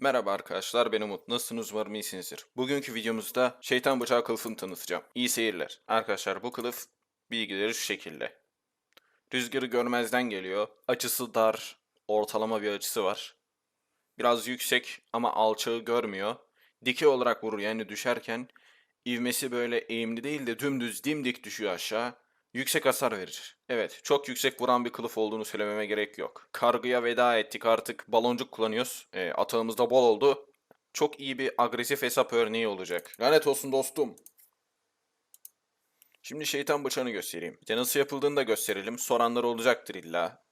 Merhaba arkadaşlar ben Umut. Nasılsınız umarım iyisinizdir. Bugünkü videomuzda şeytan bıçağı kılıfını tanıtacağım. İyi seyirler. Arkadaşlar bu kılıf bilgileri şu şekilde. Rüzgarı görmezden geliyor. Açısı dar. Ortalama bir açısı var. Biraz yüksek ama alçağı görmüyor. Dikey olarak vurur yani düşerken ivmesi böyle eğimli değil de dümdüz dimdik düşüyor aşağı. Yüksek hasar verir. Evet, çok yüksek vuran bir kılıf olduğunu söylememe gerek yok. Kargıya veda ettik artık baloncuk kullanıyoruz. E, atağımız da bol oldu. Çok iyi bir agresif hesap örneği olacak. Lanet olsun dostum. Şimdi şeytan bıçağını göstereyim. Bir de nasıl yapıldığını da gösterelim. Soranlar olacaktır illa.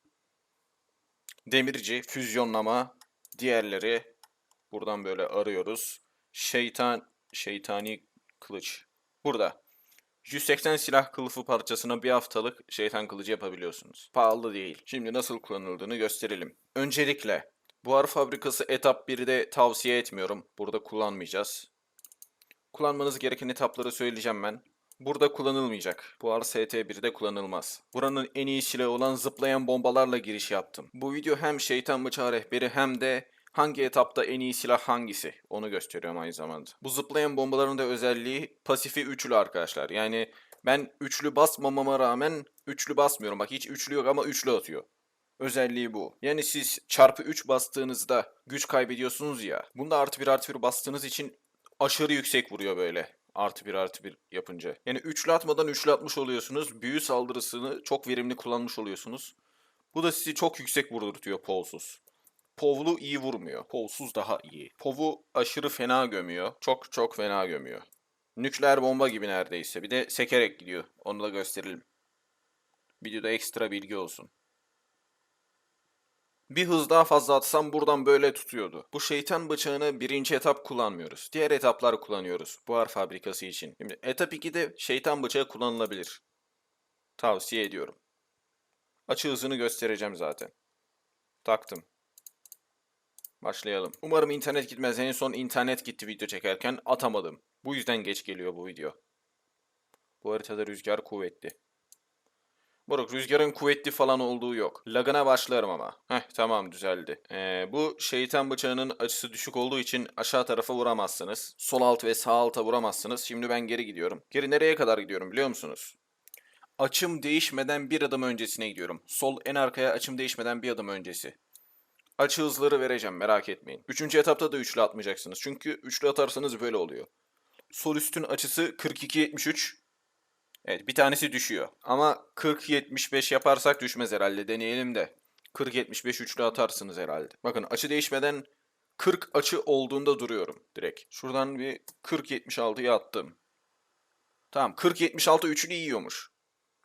Demirci, füzyonlama, diğerleri buradan böyle arıyoruz. Şeytan, şeytani kılıç. Burada. 180 silah kılıfı parçasına bir haftalık şeytan kılıcı yapabiliyorsunuz. Pahalı değil. Şimdi nasıl kullanıldığını gösterelim. Öncelikle buhar fabrikası etap 1'de tavsiye etmiyorum. Burada kullanmayacağız. Kullanmanız gereken etapları söyleyeceğim ben. Burada kullanılmayacak. Buhar ST1'de kullanılmaz. Buranın en iyi silahı olan zıplayan bombalarla giriş yaptım. Bu video hem şeytan bıçağı rehberi hem de hangi etapta en iyi silah hangisi onu gösteriyorum aynı zamanda. Bu zıplayan bombaların da özelliği pasifi üçlü arkadaşlar. Yani ben üçlü basmamama rağmen üçlü basmıyorum. Bak hiç üçlü yok ama üçlü atıyor. Özelliği bu. Yani siz çarpı 3 bastığınızda güç kaybediyorsunuz ya. Bunda artı 1 artı 1 bastığınız için aşırı yüksek vuruyor böyle. Artı 1 artı 1 yapınca. Yani üçlü atmadan üçlü atmış oluyorsunuz. Büyü saldırısını çok verimli kullanmış oluyorsunuz. Bu da sizi çok yüksek vurdurtuyor polsuz. Povlu iyi vurmuyor. Povsuz daha iyi. Povu aşırı fena gömüyor. Çok çok fena gömüyor. Nükleer bomba gibi neredeyse. Bir de sekerek gidiyor. Onu da gösterelim. Videoda ekstra bilgi olsun. Bir hız daha fazla atsam buradan böyle tutuyordu. Bu şeytan bıçağını birinci etap kullanmıyoruz. Diğer etaplar kullanıyoruz. Buhar fabrikası için. Şimdi etap 2'de şeytan bıçağı kullanılabilir. Tavsiye ediyorum. Açı hızını göstereceğim zaten. Taktım. Başlayalım. Umarım internet gitmez. En son internet gitti video çekerken atamadım. Bu yüzden geç geliyor bu video. Bu haritada rüzgar kuvvetli. Moruk rüzgarın kuvvetli falan olduğu yok. Lagına başlarım ama. Heh tamam düzeldi. Ee, bu şeytan bıçağının açısı düşük olduğu için aşağı tarafa vuramazsınız. Sol alt ve sağ alta vuramazsınız. Şimdi ben geri gidiyorum. Geri nereye kadar gidiyorum biliyor musunuz? Açım değişmeden bir adım öncesine gidiyorum. Sol en arkaya açım değişmeden bir adım öncesi. Açı hızları vereceğim merak etmeyin. Üçüncü etapta da üçlü atmayacaksınız. Çünkü üçlü atarsanız böyle oluyor. Sol üstün açısı 42-73. Evet bir tanesi düşüyor. Ama 40-75 yaparsak düşmez herhalde deneyelim de. 40-75 üçlü atarsınız herhalde. Bakın açı değişmeden 40 açı olduğunda duruyorum direkt. Şuradan bir 40-76'ya attım. Tamam 40-76 üçlü yiyormuş.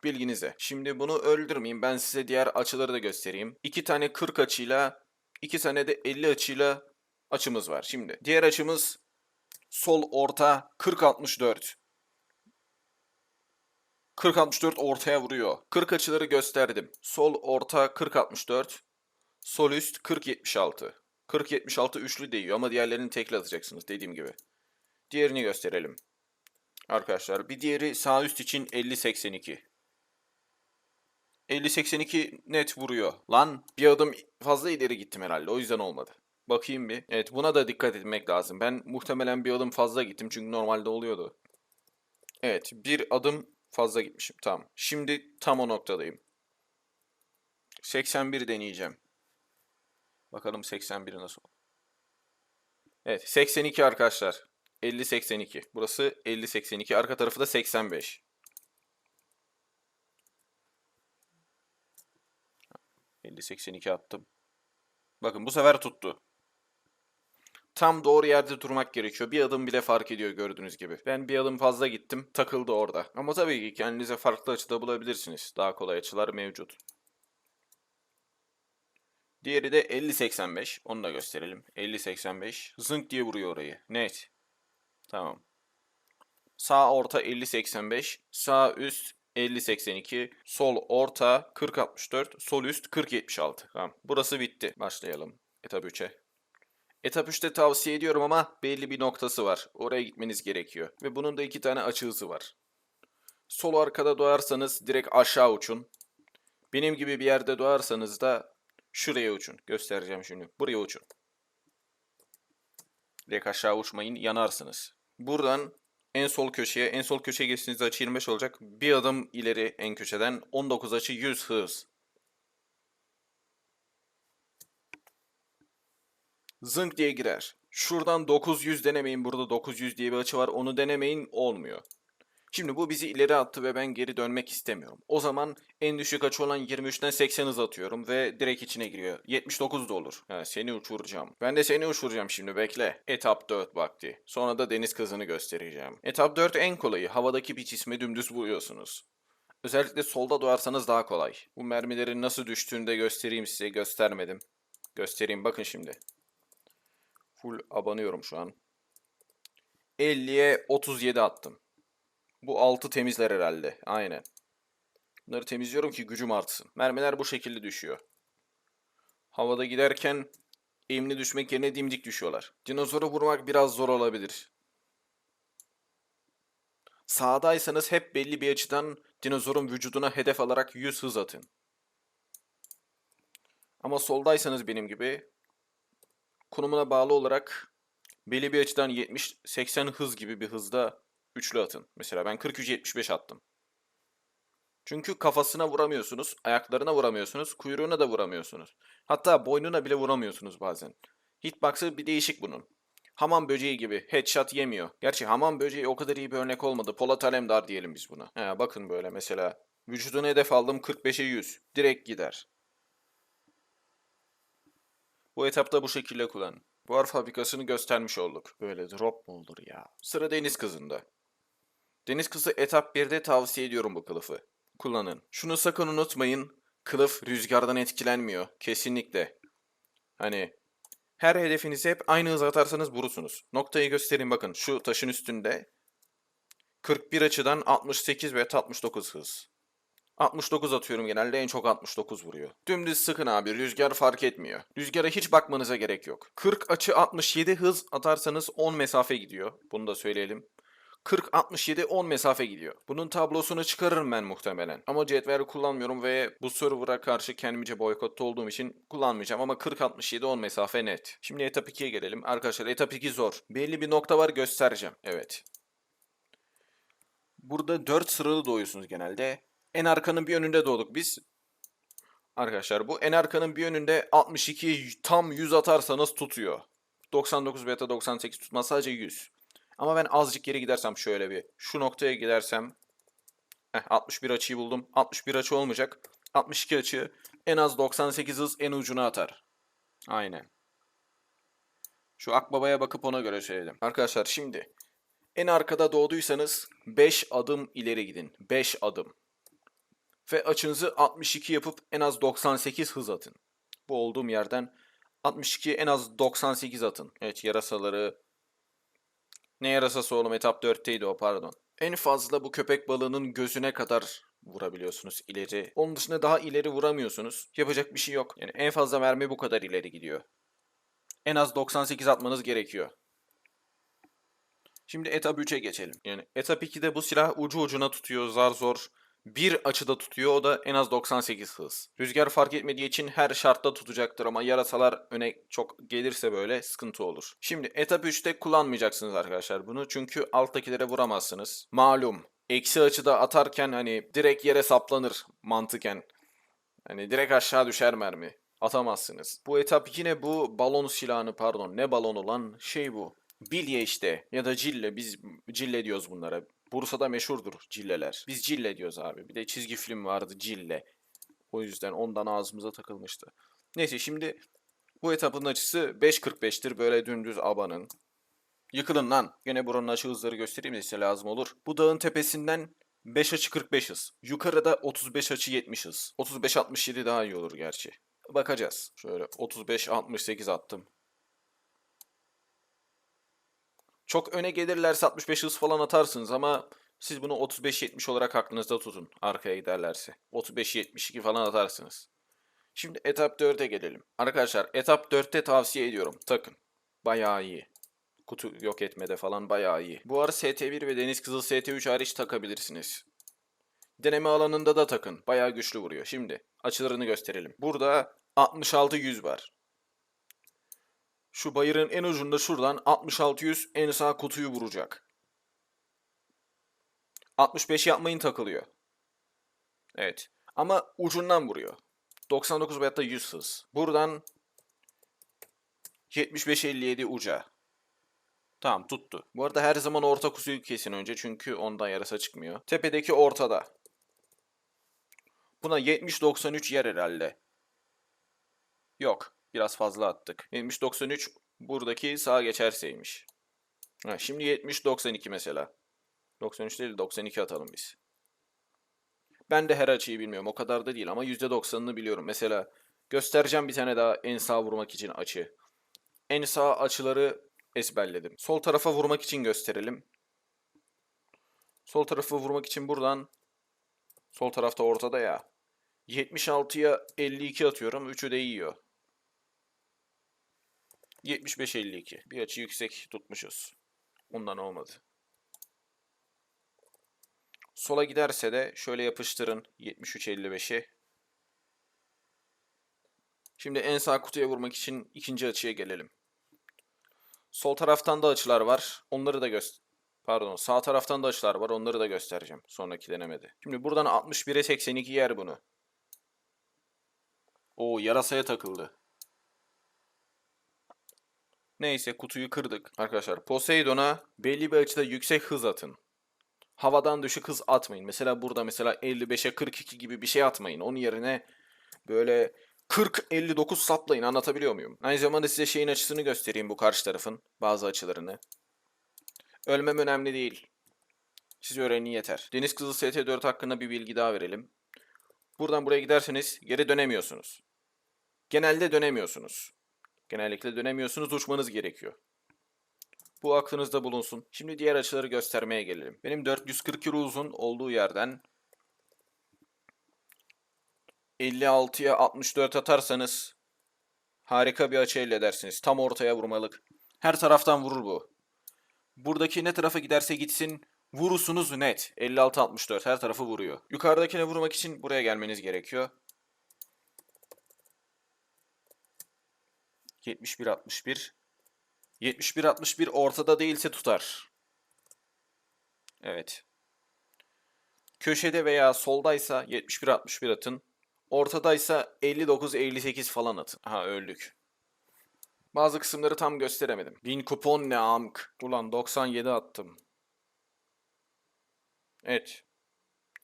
Bilginize. Şimdi bunu öldürmeyeyim. Ben size diğer açıları da göstereyim. İki tane 40 açıyla, iki tane de 50 açıyla açımız var. Şimdi diğer açımız sol orta 40-64. 40-64 ortaya vuruyor. 40 açıları gösterdim. Sol orta 40-64. Sol üst 40-76. 40-76 üçlü değiyor ama diğerlerini tekli atacaksınız dediğim gibi. Diğerini gösterelim. Arkadaşlar bir diğeri sağ üst için 50-82. 50-82 net vuruyor. Lan bir adım fazla ileri gittim herhalde o yüzden olmadı. Bakayım bir. Evet buna da dikkat etmek lazım. Ben muhtemelen bir adım fazla gittim çünkü normalde oluyordu. Evet bir adım fazla gitmişim. Tamam. Şimdi tam o noktadayım. 81 deneyeceğim. Bakalım 81 nasıl. Evet 82 arkadaşlar. 50-82. Burası 50-82. Arka tarafı da 85. 50-82 attım. Bakın bu sefer tuttu. Tam doğru yerde durmak gerekiyor. Bir adım bile fark ediyor gördüğünüz gibi. Ben bir adım fazla gittim. Takıldı orada. Ama tabii ki kendinize farklı açıda bulabilirsiniz. Daha kolay açılar mevcut. Diğeri de 50-85. Onu da gösterelim. 50-85. Zınk diye vuruyor orayı. Net. Tamam. Sağ orta 50-85. Sağ üst 50-82. Sol orta 40-64. Sol üst 40-76. Tamam. Burası bitti. Başlayalım. Etap 3'e. Etap 3'te tavsiye ediyorum ama belli bir noktası var. Oraya gitmeniz gerekiyor. Ve bunun da iki tane açı hızı var. Sol arkada doğarsanız direkt aşağı uçun. Benim gibi bir yerde doğarsanız da şuraya uçun. Göstereceğim şimdi. Buraya uçun. Direkt aşağı uçmayın yanarsınız. Buradan en sol köşeye, en sol köşeye geçtiğinizde açı 25 olacak. Bir adım ileri en köşeden 19 açı 100 hız. Zınk diye girer. Şuradan 900 denemeyin. Burada 900 diye bir açı var. Onu denemeyin. Olmuyor. Şimdi bu bizi ileri attı ve ben geri dönmek istemiyorum. O zaman en düşük açı olan 23'ten 80 hız atıyorum ve direkt içine giriyor. 79 da olur. Ha, seni uçuracağım. Ben de seni uçuracağım şimdi bekle. Etap 4 vakti. Sonra da deniz kızını göstereceğim. Etap 4 en kolayı. Havadaki bir cismi dümdüz buluyorsunuz. Özellikle solda doğarsanız daha kolay. Bu mermilerin nasıl düştüğünü de göstereyim size. Göstermedim. Göstereyim bakın şimdi. Full abanıyorum şu an. 50'ye 37 attım. Bu altı temizler herhalde. Aynen. Bunları temizliyorum ki gücüm artsın. Mermiler bu şekilde düşüyor. Havada giderken eğimli düşmek yerine dimdik düşüyorlar. Dinozoru vurmak biraz zor olabilir. Sağdaysanız hep belli bir açıdan dinozorun vücuduna hedef alarak 100 hız atın. Ama soldaysanız benim gibi konumuna bağlı olarak belli bir açıdan 70-80 hız gibi bir hızda üçlü atın. Mesela ben 43-75 attım. Çünkü kafasına vuramıyorsunuz, ayaklarına vuramıyorsunuz, kuyruğuna da vuramıyorsunuz. Hatta boynuna bile vuramıyorsunuz bazen. Hitbox'ı bir değişik bunun. Hamam böceği gibi headshot yemiyor. Gerçi hamam böceği o kadar iyi bir örnek olmadı. Polat Alemdar diyelim biz buna. He, bakın böyle mesela. Vücuduna hedef aldım 45'e 100. Direkt gider. Bu etapta bu şekilde kullan. Buhar fabrikasını göstermiş olduk. Böyle drop mu olur ya? Sıra deniz kızında. Deniz kızı etap 1'de tavsiye ediyorum bu kılıfı. Kullanın. Şunu sakın unutmayın. Kılıf rüzgardan etkilenmiyor. Kesinlikle. Hani her hedefinize hep aynı hız atarsanız vurursunuz. Noktayı göstereyim bakın. Şu taşın üstünde 41 açıdan 68 ve 69 hız. 69 atıyorum genelde en çok 69 vuruyor. Dümdüz sıkın abi rüzgar fark etmiyor. Rüzgara hiç bakmanıza gerek yok. 40 açı 67 hız atarsanız 10 mesafe gidiyor. Bunu da söyleyelim. 40-67 10 mesafe gidiyor. Bunun tablosunu çıkarırım ben muhtemelen. Ama cetvel kullanmıyorum ve bu server'a karşı kendimce boykotta olduğum için kullanmayacağım. Ama 40-67 10 mesafe net. Şimdi etap 2'ye gelelim. Arkadaşlar etap 2 zor. Belli bir nokta var göstereceğim. Evet. Burada 4 sıralı doğuyorsunuz genelde. En arkanın bir önünde doğduk biz. Arkadaşlar bu en arkanın bir önünde 62 tam 100 atarsanız tutuyor. 99 beta 98 tutmaz sadece 100. Ama ben azıcık geri gidersem şöyle bir şu noktaya gidersem heh, 61 açıyı buldum. 61 açı olmayacak. 62 açı en az 98 hız en ucuna atar. Aynen. Şu akbabaya bakıp ona göre söyledim. Arkadaşlar şimdi en arkada doğduysanız 5 adım ileri gidin. 5 adım. Ve açınızı 62 yapıp en az 98 hız atın. Bu olduğum yerden 62 en az 98 atın. Evet yarasaları ne yarasası oğlum etap 4'teydi o pardon. En fazla bu köpek balığının gözüne kadar vurabiliyorsunuz ileri. Onun dışında daha ileri vuramıyorsunuz. Yapacak bir şey yok. Yani en fazla mermi bu kadar ileri gidiyor. En az 98 atmanız gerekiyor. Şimdi etap 3'e geçelim. Yani etap 2'de bu silah ucu ucuna tutuyor zar zor. Bir açıda tutuyor o da en az 98 hız. Rüzgar fark etmediği için her şartta tutacaktır ama yarasalar öne çok gelirse böyle sıkıntı olur. Şimdi etap 3'te kullanmayacaksınız arkadaşlar bunu çünkü alttakilere vuramazsınız. Malum eksi açıda atarken hani direkt yere saplanır mantıken. Hani direkt aşağı düşer mermi. Atamazsınız. Bu etap yine bu balon silahını pardon ne balonu lan şey bu. Bilye işte ya da cille biz cille diyoruz bunlara. Bursa'da meşhurdur cilleler. Biz cille diyoruz abi. Bir de çizgi film vardı cille. O yüzden ondan ağzımıza takılmıştı. Neyse şimdi bu etapın açısı 5.45'tir. Böyle dümdüz abanın. Yıkılın lan. Gene buranın açı hızları göstereyim de size lazım olur. Bu dağın tepesinden 5 açı 45 hız. Yukarıda 35 açı 70 hız. 35-67 daha iyi olur gerçi. Bakacağız. Şöyle 35-68 attım. Çok öne gelirlerse 65 hız falan atarsınız ama siz bunu 35-70 olarak aklınızda tutun arkaya giderlerse. 35-72 falan atarsınız. Şimdi etap 4'e gelelim. Arkadaşlar etap 4'te tavsiye ediyorum. Takın. Bayağı iyi. Kutu yok etmede falan bayağı iyi. Bu ara ST1 ve Deniz Kızıl ST3 hariç takabilirsiniz. Deneme alanında da takın. Bayağı güçlü vuruyor. Şimdi açılarını gösterelim. Burada 66-100 var. Şu bayırın en ucunda şuradan 66-100 en sağ kutuyu vuracak. 65 yapmayın takılıyor. Evet. Ama ucundan vuruyor. 99 veyahut da 100 hız. Buradan 75-57 uca. Tamam tuttu. Bu arada her zaman orta kuzuyu kesin önce çünkü ondan yarasa çıkmıyor. Tepedeki ortada. Buna 70-93 yer herhalde. Yok. Biraz fazla attık. 70-93 buradaki sağa geçerseymiş. Ha, şimdi 70-92 mesela. 93 değil 92 atalım biz. Ben de her açıyı bilmiyorum. O kadar da değil ama %90'ını biliyorum. Mesela göstereceğim bir tane daha en sağ vurmak için açı. En sağ açıları ezberledim. Sol tarafa vurmak için gösterelim. Sol tarafı vurmak için buradan sol tarafta ortada ya. 76'ya 52 atıyorum. Üçü de yiyor. 75-52. Bir açı yüksek tutmuşuz. Ondan olmadı. Sola giderse de şöyle yapıştırın 73-55'i. Şimdi en sağ kutuya vurmak için ikinci açıya gelelim. Sol taraftan da açılar var. Onları da göster... Pardon sağ taraftan da açılar var. Onları da göstereceğim sonraki denemede. Şimdi buradan 61'e 82 yer bunu. Oo yarasaya takıldı. Neyse kutuyu kırdık. Arkadaşlar Poseidon'a belli bir açıda yüksek hız atın. Havadan düşük hız atmayın. Mesela burada mesela 55'e 42 gibi bir şey atmayın. Onun yerine böyle 40-59 saplayın. Anlatabiliyor muyum? Aynı zamanda size şeyin açısını göstereyim bu karşı tarafın. Bazı açılarını. Ölmem önemli değil. Siz öğrenin yeter. Deniz Kızıl ST4 hakkında bir bilgi daha verelim. Buradan buraya giderseniz geri dönemiyorsunuz. Genelde dönemiyorsunuz. Genellikle dönemiyorsunuz, uçmanız gerekiyor. Bu aklınızda bulunsun. Şimdi diğer açıları göstermeye gelelim. Benim 440 kilo uzun olduğu yerden 56'ya 64 atarsanız harika bir açı elde edersiniz. Tam ortaya vurmalık. Her taraftan vurur bu. Buradaki ne tarafa giderse gitsin vurursunuz net. 56-64 her tarafı vuruyor. Yukarıdakine vurmak için buraya gelmeniz gerekiyor. 71-61 71-61 ortada değilse tutar. Evet. Köşede veya soldaysa 71-61 atın. Ortadaysa 59-58 falan atın. Aha öldük. Bazı kısımları tam gösteremedim. 1000 kupon ne amk. Ulan 97 attım. Evet.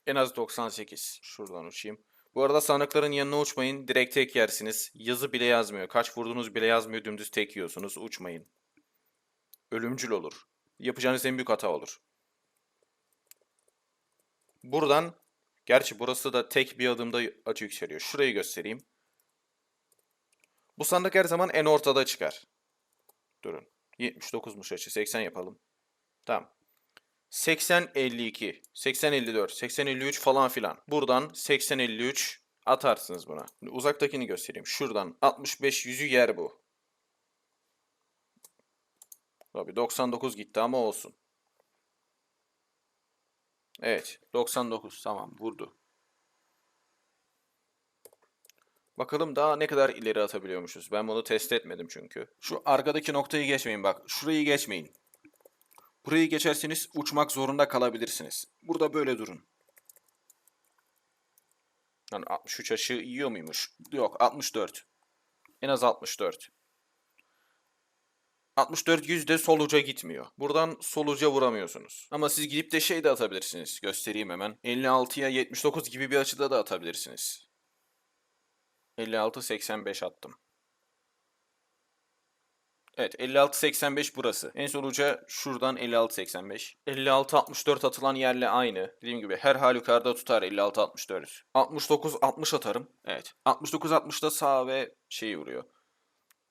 En az 98. Şuradan uçayım. Bu arada sandıkların yanına uçmayın. Direkt tek yersiniz. Yazı bile yazmıyor. Kaç vurdunuz bile yazmıyor. Dümdüz tek yiyorsunuz. Uçmayın. Ölümcül olur. Yapacağınız en büyük hata olur. Buradan Gerçi burası da tek bir adımda açı yükseliyor. Şurayı göstereyim. Bu sandık her zaman en ortada çıkar. Durun. 79'muş açı. 80 yapalım. Tamam. 80 52, 80 54, 80 53 falan filan. Buradan 80 53 atarsınız buna. Uzaktakini göstereyim. Şuradan 65 yüzü yer bu. Tabii 99 gitti ama olsun. Evet. 99. Tamam. Vurdu. Bakalım daha ne kadar ileri atabiliyormuşuz. Ben bunu test etmedim çünkü. Şu arkadaki noktayı geçmeyin bak. Şurayı geçmeyin. Burayı geçerseniz uçmak zorunda kalabilirsiniz. Burada böyle durun. Yani 63 aşı yiyor muymuş? Yok 64. En az 64. 64 yüzde sol uca gitmiyor. Buradan sol uca vuramıyorsunuz. Ama siz gidip de şey de atabilirsiniz. Göstereyim hemen. 56'ya 79 gibi bir açıda da atabilirsiniz. 56-85 attım. Evet 56-85 burası. En sol uca şuradan 56-85. 56-64 atılan yerle aynı. Dediğim gibi her halükarda tutar 56-64. 69-60 atarım. Evet. 69-60'da sağ ve şeyi vuruyor.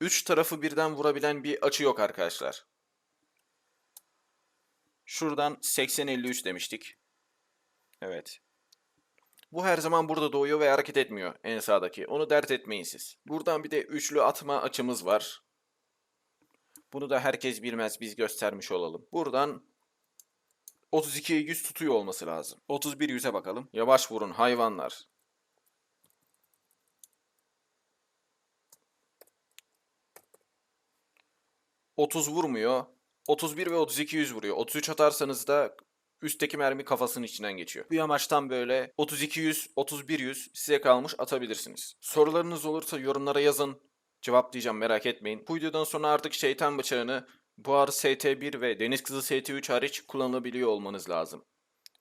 3 tarafı birden vurabilen bir açı yok arkadaşlar. Şuradan 80-53 demiştik. Evet. Bu her zaman burada doğuyor ve hareket etmiyor en sağdaki. Onu dert etmeyin siz. Buradan bir de üçlü atma açımız var. Bunu da herkes bilmez biz göstermiş olalım. Buradan 32'ye 100 tutuyor olması lazım. 31 100'e bakalım. Yavaş vurun hayvanlar. 30 vurmuyor. 31 ve 32 yüz vuruyor. 33 atarsanız da üstteki mermi kafasının içinden geçiyor. Bir amaçtan böyle 32 yüz, 31 yüz size kalmış atabilirsiniz. Sorularınız olursa yorumlara yazın. Cevaplayacağım merak etmeyin. Bu videodan sonra artık şeytan bıçağını Buhar ST1 ve Deniz Kızı ST3 hariç kullanabiliyor olmanız lazım.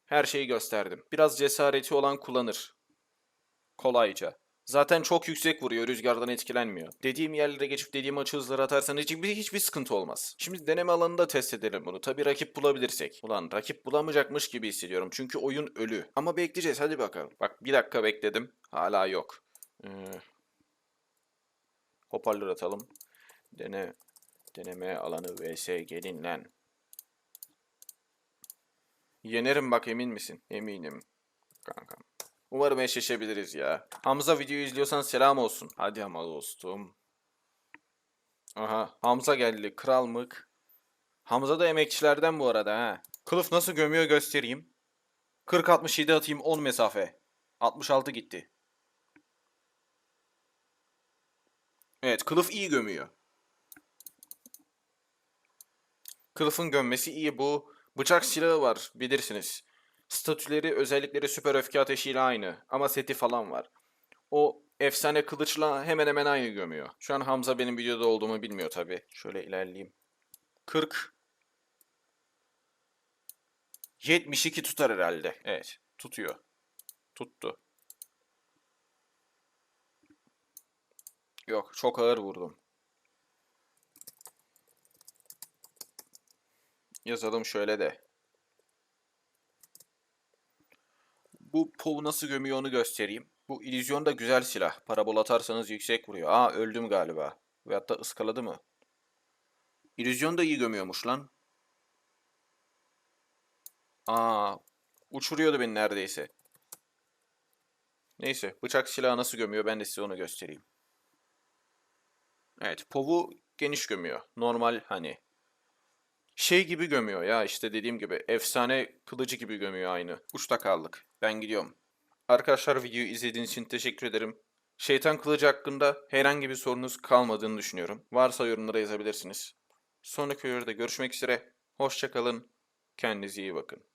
Her şeyi gösterdim. Biraz cesareti olan kullanır. Kolayca. Zaten çok yüksek vuruyor, rüzgardan etkilenmiyor. Dediğim yerlere geçip dediğim açı hızları atarsan hiçbir, hiçbir sıkıntı olmaz. Şimdi deneme alanında test edelim bunu. Tabi rakip bulabilirsek. Ulan rakip bulamayacakmış gibi hissediyorum çünkü oyun ölü. Ama bekleyeceğiz hadi bakalım. Bak bir dakika bekledim. Hala yok. Ee, hoparlör atalım. Dene, deneme alanı vs gelin lan. Yenerim bak emin misin? Eminim. Kankam. Umarım eşleşebiliriz ya. Hamza videoyu izliyorsan selam olsun. Hadi ama dostum. Aha Hamza geldi. Kral mık. Hamza da emekçilerden bu arada ha. Kılıf nasıl gömüyor göstereyim. 40-67 atayım 10 mesafe. 66 gitti. Evet kılıf iyi gömüyor. Kılıfın gömmesi iyi bu. Bıçak silahı var bilirsiniz. Statüleri özellikleri süper öfke ateşiyle aynı ama seti falan var. O efsane kılıçla hemen hemen aynı gömüyor. Şu an Hamza benim videoda olduğumu bilmiyor tabi. Şöyle ilerleyeyim. 40 72 tutar herhalde. Evet tutuyor. Tuttu. Yok çok ağır vurdum. Yazalım şöyle de. Bu POV nasıl gömüyor onu göstereyim. Bu illüzyon da güzel silah. Parabol atarsanız yüksek vuruyor. Aa öldüm galiba. Ve hatta ıskaladı mı? İllüzyon da iyi gömüyormuş lan. Aa uçuruyordu beni neredeyse. Neyse bıçak silahı nasıl gömüyor ben de size onu göstereyim. Evet POV'u geniş gömüyor. Normal hani şey gibi gömüyor ya işte dediğim gibi efsane kılıcı gibi gömüyor aynı. Uçta kaldık. Ben gidiyorum. Arkadaşlar videoyu izlediğiniz için teşekkür ederim. Şeytan kılıcı hakkında herhangi bir sorunuz kalmadığını düşünüyorum. Varsa yorumlara yazabilirsiniz. Sonraki videoda görüşmek üzere. Hoşçakalın. Kendinize iyi bakın.